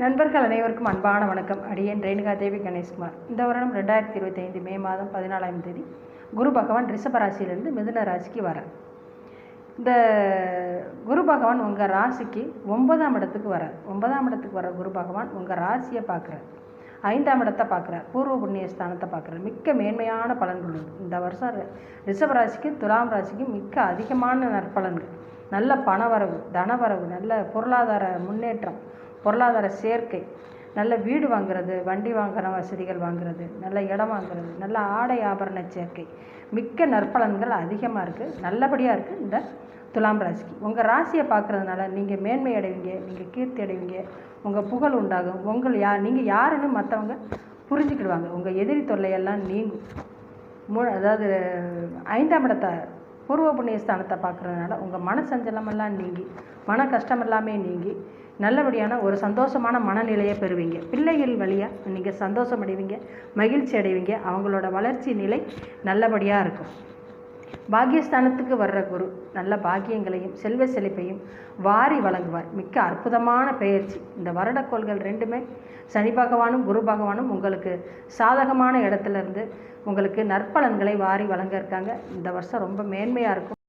நண்பர்கள் அனைவருக்கும் அன்பான வணக்கம். அடியேன் ரேணுகா தேவி கணேஷ்குமார். இந்த வருடம் ரெண்டாயிரத்தி இருபத்தைந்து மே மாதம் பதினாலாம் தேதி குரு பகவான் ரிஷப ராசியிலிருந்து மிதுன ராசிக்கு வர இந்த குரு பகவான் உங்கள் ராசிக்கு ஒன்பதாம் இடத்துக்கு வர ஒன்பதாம் இடத்துக்கு வர குரு பகவான் உங்கள் ராசியை பார்க்குறார். ஐந்தாம் இடத்தை பார்க்குறார். பூர்வ புண்ணிய ஸ்தானத்தை பார்க்குறார். மிக்க மேன்மையான பலன்கள் உண்டு. இந்த வருஷம் ரி- ரிஷப ராசிக்கு துலாம் ராசிக்கு மிக்க அதிகமான நற்பலன்கள். நல்ல பணவரவு தனவரவு நல்ல பொருளாதார முன்னேற்றம் பொருளாதார சேர்க்கை. நல்ல வீடு வாங்குறது வண்டி வாங்குற வசதிகள் வாங்குறது நல்ல இடம் வாங்குறது நல்ல ஆடை ஆபரண சேர்க்கை. மிக்க நற்பலன்கள் அதிகமாக இருக்குது நல்லபடியாக இருக்குது இந்த துலாம் ராசிக்கு. உங்கள் ராசியை பார்க்குறதுனால நீங்கள் மேன்மை அடைவீங்க நீங்கள் கீர்த்தி அடைவீங்க உங்கள் புகழ் உண்டாகும். உங்கள் யா நீங்கள் யாருன்னு மற்றவங்க புரிஞ்சுக்கிடுவாங்க. உங்கள் எதிரி தொல்லையெல்லாம் நீங்கும். மூ அதாவது ஐந்தாம் இடத்தை பூர்வ புண்ணிய ஸ்தானத்தை பார்க்குறதுனால உங்கள் மன சஞ்சலமெல்லாம் நீங்கி மன கஷ்டம் எல்லாமே நீங்கி நல்லபடியான ஒரு சந்தோஷமான மனநிலையை பெறுவீங்க. பிள்ளைகள் வழியாக நீங்கள் சந்தோஷம் அடைவீங்க மகிழ்ச்சி அடைவீங்க. அவங்களோட வளர்ச்சி நிலை நல்லபடியாக இருக்கும். பாக்கியஸ்தானத்துக்கு வர்ற குரு நல்ல பாக்கியங்களையும் செல்வ செழிப்பையும் வாரி வழங்குவார். மிக்க அற்புதமான பெயர்ச்சி. இந்த வருடக்கோள்கள் ரெண்டுமே சனி பகவானும் குரு பகவானும் உங்களுக்கு சாதகமான இடத்துல இருந்து உங்களுக்கு நற்பலன்களை வாரி வழங்க இருக்காங்க. இந்த வருஷம் ரொம்ப மேன்மையாக இருக்கும்.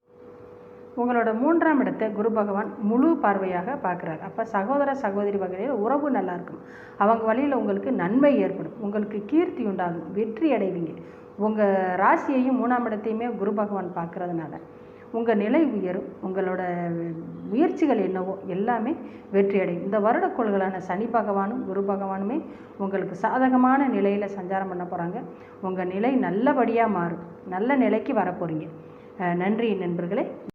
உங்களோட மூன்றாம் இடத்தை குரு பகவான் முழு பார்வையாக பார்க்குறாரு. அப்போ சகோதர சகோதரி வகையில் உறவு நல்லா இருக்கும். அவங்க வழியில் உங்களுக்கு நன்மை ஏற்படும். உங்களுக்கு கீர்த்தி உண்டாகும். வெற்றி அடைவீங்க. உங்கள் ராசியையும் மூணாம் இடத்தையுமே குரு பகவான் பார்க்கறதுனால உங்கள் நிலை உயரும். உங்களோட முயற்சிகள் என்னவோ எல்லாமே வெற்றி அடையும். இந்த வருடக்கோள்களான சனி பகவானும் குரு பகவானுமே உங்களுக்கு சாதகமான நிலையில் சஞ்சாரம் பண்ண போகிறாங்க உங்கள் நிலை நல்லபடியாக மாறும். நல்ல நிலைக்கு வரப்போகிறீங்க நன்றி நண்பர்களே.